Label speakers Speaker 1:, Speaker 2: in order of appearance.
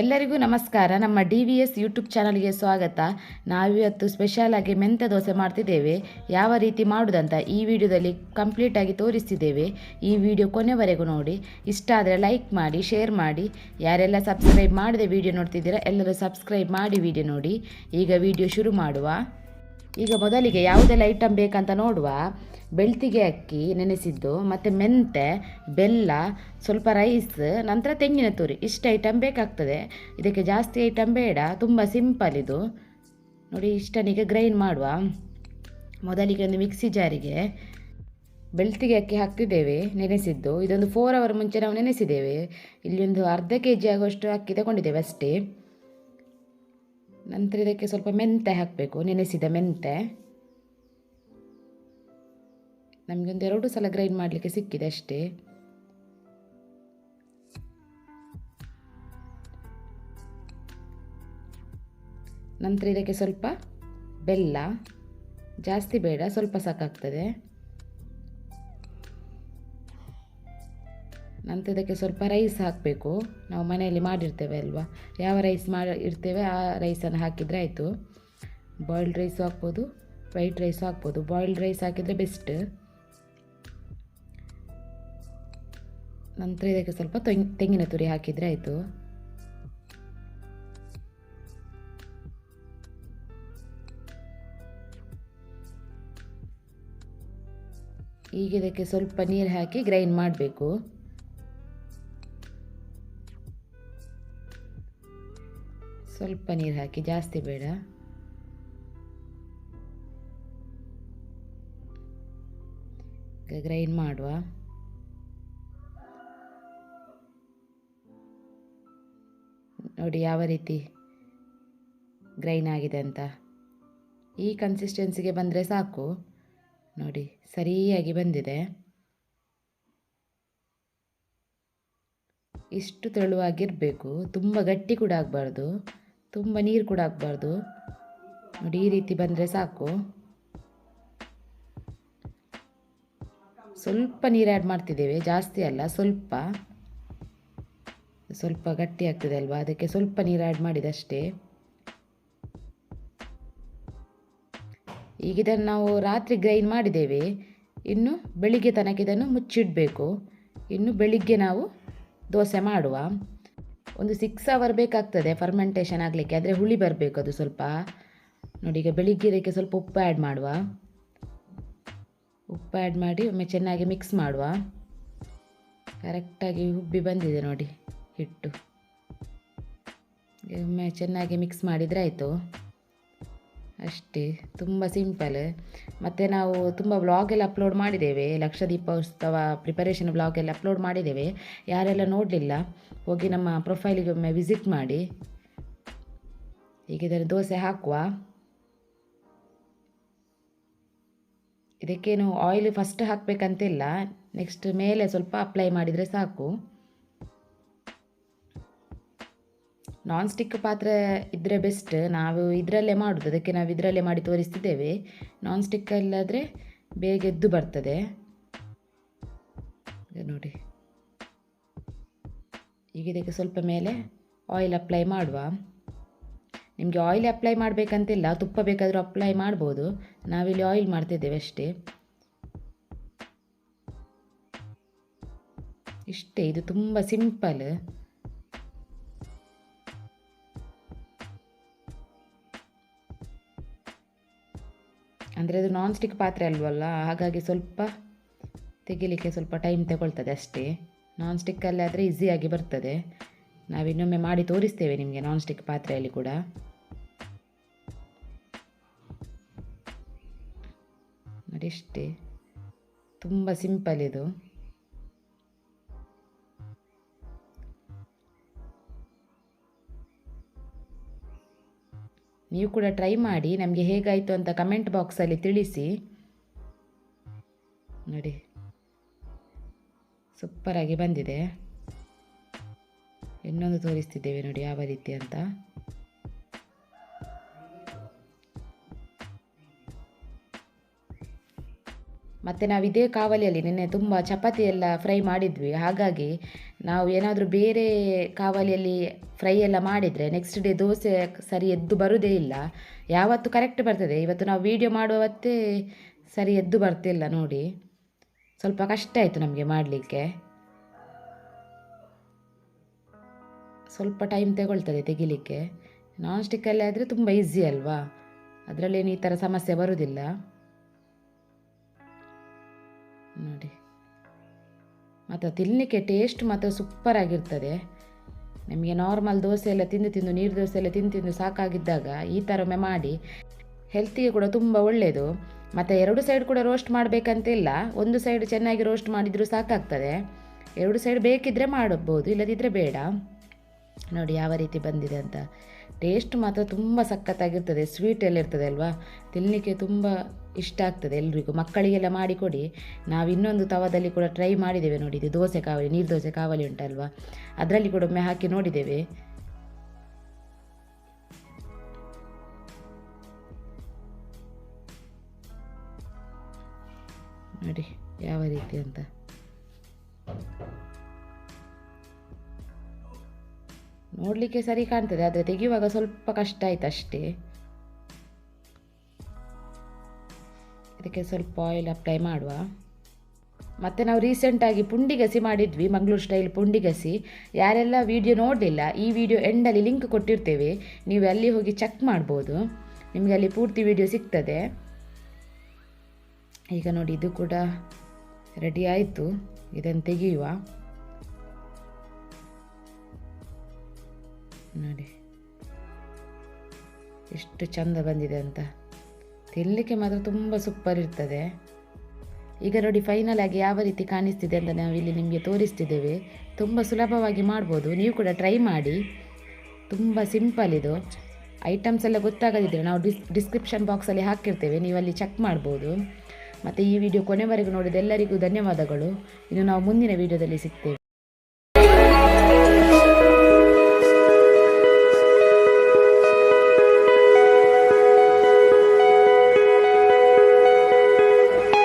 Speaker 1: ಎಲ್ಲರಿಗೂ ನಮಸ್ಕಾರ. ನಮ್ಮ ಡಿ ವಿ ಎಸ್ ಯೂಟ್ಯೂಬ್ ಚಾನಲ್ಗೆ ಸ್ವಾಗತ. ನಾವಿವತ್ತು ಸ್ಪೆಷಲ್ ಆಗಿ ಮೆಂತ್ಯ ದೋಸೆ ಮಾಡ್ತಿದ್ದೇವೆ. ಯಾವ ರೀತಿ ಮಾಡುವುದಂತ ಈ ವಿಡಿಯೋದಲ್ಲಿ ಕಂಪ್ಲೀಟ್ ಆಗಿ ತೋರಿಸ್ತಿದ್ದೇವೆ. ಈ ವಿಡಿಯೋ ಕೊನೆವರೆಗೂ ನೋಡಿ. ಇಷ್ಟ ಆದರೆ ಲೈಕ್ ಮಾಡಿ ಶೇರ್ ಮಾಡಿ. ಯಾರೆಲ್ಲ ಸಬ್ಸ್ಕ್ರೈಬ್ ಮಾಡದೆ ವಿಡಿಯೋ ನೋಡ್ತಿದ್ದೀರಾ, ಎಲ್ಲರೂ ಸಬ್ಸ್ಕ್ರೈಬ್ ಮಾಡಿ ವಿಡಿಯೋ ನೋಡಿ. ಈಗ ವಿಡಿಯೋ ಶುರು ಮಾಡುವ. ಈಗ ಮೊದಲಿಗೆ ಯಾವುದೆಲ್ಲ ಐಟಮ್ ಬೇಕಂತ ನೋಡುವ. ಬೆಳ್ತಿಗೆ ಅಕ್ಕಿ ನೆನೆಸಿದ್ದು, ಮತ್ತು ಮೆಂತೆ, ಬೆಲ್ಲ, ಸ್ವಲ್ಪ ರೈಸ್ ನಂತರ ತೆಂಗಿನ ತುರಿ. ಇಷ್ಟು ಐಟಮ್ ಬೇಕಾಗ್ತದೆ. ಇದಕ್ಕೆ ಜಾಸ್ತಿ ಐಟಮ್ ಬೇಡ. ತುಂಬ ಸಿಂಪಲ್ ಇದು. ನೋಡಿ ಇಷ್ಟನಿಗೆ ಗ್ರೈಂಡ್ ಮಾಡುವ. ಮೊದಲಿಗೆ ಒಂದು ಮಿಕ್ಸಿ ಜಾರಿಗೆ ಬೆಳ್ತಿಗೆ ಅಕ್ಕಿ ಹಾಕ್ತಿದ್ದೇವೆ, ನೆನೆಸಿದ್ದು. ಇದೊಂದು ಫೋರ್ ಅವರ್ ಮುಂಚೆ ನಾವು ನೆನೆಸಿದ್ದೇವೆ. ಇಲ್ಲಿ ಒಂದು ಅರ್ಧ ಕೆ ಜಿ ಆಗುವಷ್ಟು ಅಕ್ಕಿ ತಗೊಂಡಿದ್ದೇವೆ ಅಷ್ಟೇ. ನಂತರ ಇದಕ್ಕೆ ಸ್ವಲ್ಪ ಮೆಂತೆ ಹಾಕಬೇಕು, ನೆನೆಸಿದ ಮೆಂತೆ. ನಮಗೊಂದು ಎರಡು ಸಲ ಗ್ರೈಂಡ್ ಮಾಡಲಿಕ್ಕೆ ಸಿಕ್ಕಿದೆ ಅಷ್ಟೇ. ನಂತರ ಇದಕ್ಕೆ ಸ್ವಲ್ಪ ಬೆಲ್ಲ, ಜಾಸ್ತಿ ಬೇಡ, ಸ್ವಲ್ಪ ಸಾಕಾಗ್ತದೆ. ನಂತರ ಇದಕ್ಕೆ ಸ್ವಲ್ಪ ರೈಸ್ ಹಾಕಬೇಕು. ನಾವು ಮನೆಯಲ್ಲಿ ಮಾಡಿರ್ತೇವೆ ಅಲ್ವಾ? ಯಾವ ರೈಸ್ ಮಾಡಿ ಇರ್ತೇವೆ, ಆ ರೈಸನ್ನು ಹಾಕಿದರೆ ಆಯಿತು. ಬಾಯ್ಲ್ಡ್ ರೈಸ್ ಹಾಕ್ಬೋದು ವೈಟ್ ರೈಸು ಹಾಕ್ಬೋದು. ಬಾಯ್ಲ್ಡ್ ರೈಸ್ ಹಾಕಿದರೆ ಬೆಸ್ಟ್ ನಂತರ ಇದಕ್ಕೆ ಸ್ವಲ್ಪ ತೆಂಗ್ ತೆಂಗಿನ ತುರಿ ಹಾಕಿದರೆ ಆಯಿತು. ಈಗ ಇದಕ್ಕೆ ಸ್ವಲ್ಪ ನೀರು ಹಾಕಿ ಗ್ರೈಂಡ್ ಮಾಡಬೇಕು. ಸ್ವಲ್ಪ ನೀರು ಹಾಕಿ, ಜಾಸ್ತಿ ಬೇಡ. ಗ್ರೈಂಡ್ ಮಾಡುವ. ನೋಡಿ ಯಾವ ರೀತಿ ಗ್ರೈನ್ ಆಗಿದೆ ಅಂತ. ಈ ಕನ್ಸಿಸ್ಟೆನ್ಸಿಗೆ ಬಂದರೆ ಸಾಕು. ನೋಡಿ, ಸರಿಯಾಗಿ ಬಂದಿದೆ. ಇಷ್ಟು ತೆಳುವಾಗಿರಬೇಕು, ತುಂಬ ಗಟ್ಟಿ ಕೂಡ ಆಗಬಾರ್ದು. ತುಂಬ ನೀರು ಕೂಡ ಹಾಕ್ಬಾರ್ದು. ನೋಡಿ, ಈ ರೀತಿ ಬಂದರೆ ಸಾಕು. ಸ್ವಲ್ಪ ನೀರು ಆ್ಯಡ್ ಮಾಡ್ತಿದ್ದೇವೆ, ಜಾಸ್ತಿ ಅಲ್ಲ, ಸ್ವಲ್ಪ. ಸ್ವಲ್ಪ ಗಟ್ಟಿ ಆಗ್ತದೆ ಅಲ್ವಾ? ಅದಕ್ಕೆ ಸ್ವಲ್ಪ ನೀರು ಆ್ಯಡ್ ಮಾಡಿದಷ್ಟೇ. ಈಗ ಇದನ್ನು ನಾವು ರಾತ್ರಿ ಗ್ರೈಂಡ್ ಮಾಡಿದ್ದೇವೆ. ಇನ್ನು ಬೆಳಿಗ್ಗೆ ತನಕ ಇದನ್ನು ಮುಚ್ಚಿಡಬೇಕು. ಇನ್ನು ಬೆಳಿಗ್ಗೆ ನಾವು ದೋಸೆ ಮಾಡುವ. ಒಂದು ಸಿಕ್ಸ್ ಅವರ್ ಬೇಕಾಗ್ತದೆ ಫರ್ಮೆಂಟೇಷನ್ ಆಗಲಿಕ್ಕೆ, ಆದರೆ ಹುಳಿ ಬರಬೇಕು ಅದು ಸ್ವಲ್ಪ. ನೋಡಿ, ಈಗ ಬೆಳಿಗ್ಗೆ ಇದಕ್ಕೆ ಸ್ವಲ್ಪ ಉಪ್ಪು ಆ್ಯಡ್ ಮಾಡುವ. ಉಪ್ಪು ಆ್ಯಡ್ ಮಾಡಿ ಒಮ್ಮೆ ಚೆನ್ನಾಗಿ ಮಿಕ್ಸ್ ಮಾಡುವ. ಕರೆಕ್ಟಾಗಿ ಉಬ್ಬಿ ಬಂದಿದೆ ನೋಡಿ, ಹಿಟ್ಟು. ಒಮ್ಮೆ ಚೆನ್ನಾಗಿ ಮಿಕ್ಸ್ ಮಾಡಿದರೆ ಆಯಿತು. ಅಷ್ಟೇ, ತುಂಬ ಸಿಂಪಲ್ ಮತ್ತು ನಾವು ತುಂಬ ವ್ಲಾಗೆಲ್ಲ ಅಪ್ಲೋಡ್ ಮಾಡಿದ್ದೇವೆ. ಲಕ್ಷ ದೀಪೋತ್ಸವ ಪ್ರಿಪರೇಷನ್ ವ್ಲಾಗೆಲ್ಲ ಅಪ್ಲೋಡ್ ಮಾಡಿದ್ದೇವೆ. ಯಾರೆಲ್ಲ ನೋಡಲಿಲ್ಲ, ಹೋಗಿ ನಮ್ಮ ಪ್ರೊಫೈಲಿಗೆ ಒಮ್ಮೆ ವಿಸಿಟ್ ಮಾಡಿ. ಈಗ ಇದನ್ನು ದೋಸೆ ಹಾಕುವ. ಇದಕ್ಕೇನು ಆಯಿಲ್ ಫಸ್ಟ್ ಹಾಕಬೇಕಂತಿಲ್ಲ. ನೆಕ್ಸ್ಟ್ ಮೇಲೆ ಸ್ವಲ್ಪ ಅಪ್ಲೈ ಮಾಡಿದರೆ ಸಾಕು. ನಾನ್ ಸ್ಟಿಕ್ ಪಾತ್ರೆ ಇದ್ದರೆ ಬೆಸ್ಟ್ ನಾವು ಇದರಲ್ಲೇ ಮಾಡೋದು. ಅದಕ್ಕೆ ನಾವು ಇದರಲ್ಲೇ ಮಾಡಿ ತೋರಿಸ್ತಿದ್ದೇವೆ. ನಾನ್ ಸ್ಟಿಕ್ಕಲ್ಲಾದರೆ ಬೇಗ ಎದ್ದು ಬರ್ತದೆ. ನೋಡಿ. ಈಗ ಇದಕ್ಕೆ ಸ್ವಲ್ಪ ಮೇಲೆ ಆಯಿಲ್ ಅಪ್ಲೈ ಮಾಡುವ. ನಿಮಗೆ ಆಯಿಲ್ ಅಪ್ಲೈ ಮಾಡಬೇಕಂತಿಲ್ಲ. ತುಪ್ಪ ಬೇಕಾದರೂ ಅಪ್ಲೈ ಮಾಡ್ಬೋದು. ನಾವಿಲ್ಲಿ ಆಯಿಲ್ ಮಾಡ್ತಿದ್ದೇವೆ ಅಷ್ಟೇ. ಇಷ್ಟೇ. ಇದು ತುಂಬ ಸಿಂಪಲ್ ಅಂದರೆ ಅದು ನಾನ್ ಸ್ಟಿಕ್ ಪಾತ್ರೆ ಅಲ್ವಲ್ಲ, ಹಾಗಾಗಿ ಸ್ವಲ್ಪ ತೆಗಿಲಿಕ್ಕೆ ಸ್ವಲ್ಪ ಟೈಮ್ ತಗೊಳ್ತದೆ ಅಷ್ಟೇ. ನಾನ್ ಸ್ಟಿಕ್ಕಲ್ಲಿ ಆದರೆ ಈಸಿಯಾಗಿ ಬರ್ತದೆ. ನಾವು ಇನ್ನೊಮ್ಮೆ ಮಾಡಿ ತೋರಿಸ್ತೇವೆ ನಿಮಗೆ ನಾನ್ ಸ್ಟಿಕ್ ಪಾತ್ರೆಯಲ್ಲಿ ಕೂಡ. ನೋಡಿ ಇಷ್ಟೇ ತುಂಬ ಸಿಂಪಲ್ ಇದು. ನೀವು ಕೂಡ ಟ್ರೈ ಮಾಡಿ, ನಮಗೆ ಹೇಗಾಯಿತು ಅಂತ ಕಮೆಂಟ್ ಬಾಕ್ಸಲ್ಲಿ ತಿಳಿಸಿ. ನೋಡಿ. ಸೂಪರಾಗಿ ಬಂದಿದೆ. ಇನ್ನೊಂದು ತೋರಿಸ್ತಿದ್ದೇವೆ ನೋಡಿ ಯಾವ ರೀತಿ ಅಂತ. ಮತ್ತು ನಾವು ಇದೇ ಕಾವಲಿಯಲ್ಲಿ ನಿನ್ನೆ ತುಂಬ ಚಪಾತಿ ಎಲ್ಲ ಫ್ರೈ ಮಾಡಿದ್ವಿ. ಹಾಗಾಗಿ ನಾವು ಏನಾದರೂ ಬೇರೆ ಕಾವಲಿಯಲ್ಲಿ ಫ್ರೈ ಎಲ್ಲ ಮಾಡಿದರೆ ನೆಕ್ಸ್ಟ್ ಡೇ ದೋಸೆ ಸರಿ ಎದ್ದು ಬರುವುದೇ ಇಲ್ಲ. ಯಾವತ್ತು ಕರೆಕ್ಟ್ ಬರ್ತದೆ. ಇವತ್ತು ನಾವು ವೀಡಿಯೋ ಮಾಡುವತ್ತೇ ಸರಿ ಎದ್ದು ಬರ್ತಿಲ್ಲ ನೋಡಿ. ಸ್ವಲ್ಪ ಕಷ್ಟ ಆಯಿತು ನಮಗೆ ಮಾಡಲಿಕ್ಕೆ. ಸ್ವಲ್ಪ ಟೈಮ್ ತಗೊಳ್ತದೆ ತೆಗಿಲಿಕ್ಕೆ. ನಾನ್ ಸ್ಟಿಕ್ಕಲ್ಲಿ ಆದರೆ ತುಂಬ ಈಸಿ ಅಲ್ವಾ? ಅದರಲ್ಲೇನು ಈ ಥರ ಸಮಸ್ಯೆ ಬರೋದಿಲ್ಲ. ನೋಡಿ. ಮತ್ತು ತಿನ್ನಲಿಕ್ಕೆ ಟೇಸ್ಟ್ ಮಾತ್ರ ಸೂಪರ್ ಆಗಿರ್ತದೆ. ನಿಮಗೆ ನಾರ್ಮಲ್ ದೋಸೆ ಎಲ್ಲ ತಿಂದು ತಿಂದು, ನೀರು ದೋಸೆ ಎಲ್ಲ ತಿಂದು ತಿಂದು ಸಾಕಾಗಿದ್ದಾಗ ಈ ಥರ ಒಮ್ಮೆ ಮಾಡಿ ಹೆಲ್ತಿಗೆ ಕೂಡ ತುಂಬ ಒಳ್ಳೆಯದು ಮತ್ತು ಎರಡು ಸೈಡ್ ಕೂಡ ರೋಸ್ಟ್ ಮಾಡಬೇಕಂತಿಲ್ಲ ಒಂದು ಸೈಡ್ ಚೆನ್ನಾಗಿ ರೋಸ್ಟ್ ಮಾಡಿದರೂ ಸಾಕಾಗ್ತದೆ. ಎರಡು ಸೈಡ್ ಬೇಕಿದ್ದರೆ ಮಾಡಬಹುದು ಇಲ್ಲದಿದ್ದರೆ ಬೇಡ. ನೋಡಿ ಯಾವ ರೀತಿ ಬಂದಿದೆ ಅಂತ. ಟೇಸ್ಟ್ ಮಾತ್ರ ತುಂಬ ಸಖತ್ತಾಗಿರ್ತದೆ ಸ್ವೀಟ್ ಎಲ್ಲ ಇರ್ತದೆ ಅಲ್ವಾ? ತಿನ್ನಲಿಕ್ಕೆ ತುಂಬ ಇಷ್ಟ ಆಗ್ತದೆ ಎಲ್ರಿಗೂ. ಮಕ್ಕಳಿಗೆಲ್ಲ ಮಾಡಿಕೊಡಿ. ನಾವು ಇನ್ನೊಂದು ತವದಲ್ಲಿ ಕೂಡ ಟ್ರೈ ಮಾಡಿದ್ದೇವೆ ನೋಡಿ. ಇದು ದೋಸೆ ಕಾವಲಿ, ನೀರು ದೋಸೆ ಕಾವಲಿ ಉಂಟಲ್ವಾ ಅದರಲ್ಲಿ ಕೂಡ ಒಮ್ಮೆ ಹಾಕಿ ನೋಡಿದ್ದೇವೆ. ನೋಡಿ, ಯಾವ ರೀತಿ ಅಂತ. ನೋಡಲಿಕ್ಕೆ ಸರಿ ಕಾಣ್ತದೆ, ಆದರೆ ತೆಗೆಯುವಾಗ ಸ್ವಲ್ಪ ಕಷ್ಟ ಆಯ್ತು ಅಷ್ಟೇ. ಅದಕ್ಕೆ ಸ್ವಲ್ಪ ಆಯಿಲ್ ಅಪ್ಲೈ ಮಾಡುವ. ಮತ್ತು ನಾವು ರೀಸೆಂಟಾಗಿ ಪುಂಡಿಗಸಿ ಮಾಡಿದ್ವಿ, ಮಂಗಳೂರು ಸ್ಟೈಲ್ ಪುಂಡಿಗಸಿ. ಯಾರೆಲ್ಲ ವಿಡಿಯೋ ನೋಡಲಿಲ್ಲ, ಈ ವಿಡಿಯೋ ಎಂಡಲ್ಲಿ ಲಿಂಕ್ ಕೊಟ್ಟಿರ್ತೇವೆ. ನೀವು ಅಲ್ಲಿ ಹೋಗಿ ಚೆಕ್ ಮಾಡ್ಬೋದು. ನಿಮಗೆ ಅಲ್ಲಿ ಪೂರ್ತಿ ವಿಡಿಯೋ ಸಿಗ್ತದೆ. ಈಗ ನೋಡಿ, ಇದು ಕೂಡ ರೆಡಿ ಆಯಿತು. ಇದನ್ನು ತೆಗೆಯುವ. ನೋಡಿ. ಎಷ್ಟು ಚಂದ ಬಂದಿದೆ ಅಂತ. ತಿನ್ನಲಿಕ್ಕೆ ಮಾತ್ರ ತುಂಬ ಸೂಪರ್ ಇರ್ತದೆ. ಈಗ ನೋಡಿ ಫೈನಲ್ ಆಗಿ ಯಾವ ರೀತಿ ಕಾಣಿಸ್ತಿದೆ ಅಂತ ನಾವು ಇಲ್ಲಿ ನಿಮಗೆ ತೋರಿಸ್ತಿದ್ದೇವೆ. ತುಂಬ ಸುಲಭವಾಗಿ ಮಾಡ್ಬೋದು. ನೀವು ಕೂಡ ಟ್ರೈ ಮಾಡಿ. ತುಂಬ ಸಿಂಪಲ್ ಇದು. ಐಟಮ್ಸ್ ಎಲ್ಲ ಗೊತ್ತಾಗದಿದ್ದರೆ ನಾವು ಡಿಸ್ ಡಿಸ್ಕ್ರಿಪ್ಷನ್ ಬಾಕ್ಸಲ್ಲಿ ಹಾಕಿರ್ತೇವೆ. ನೀವು ಅಲ್ಲಿ ಚೆಕ್ ಮಾಡ್ಬೋದು. ಮತ್ತು ಈ ವಿಡಿಯೋ ಕೊನೆವರೆಗೂ ನೋಡಿದ ಎಲ್ಲರಿಗೂ ಧನ್ಯವಾದಗಳು. ಇನ್ನು ನಾವು ಮುಂದಿನ ವಿಡಿಯೋದಲ್ಲಿ ಸಿಗ್ತೇವೆ.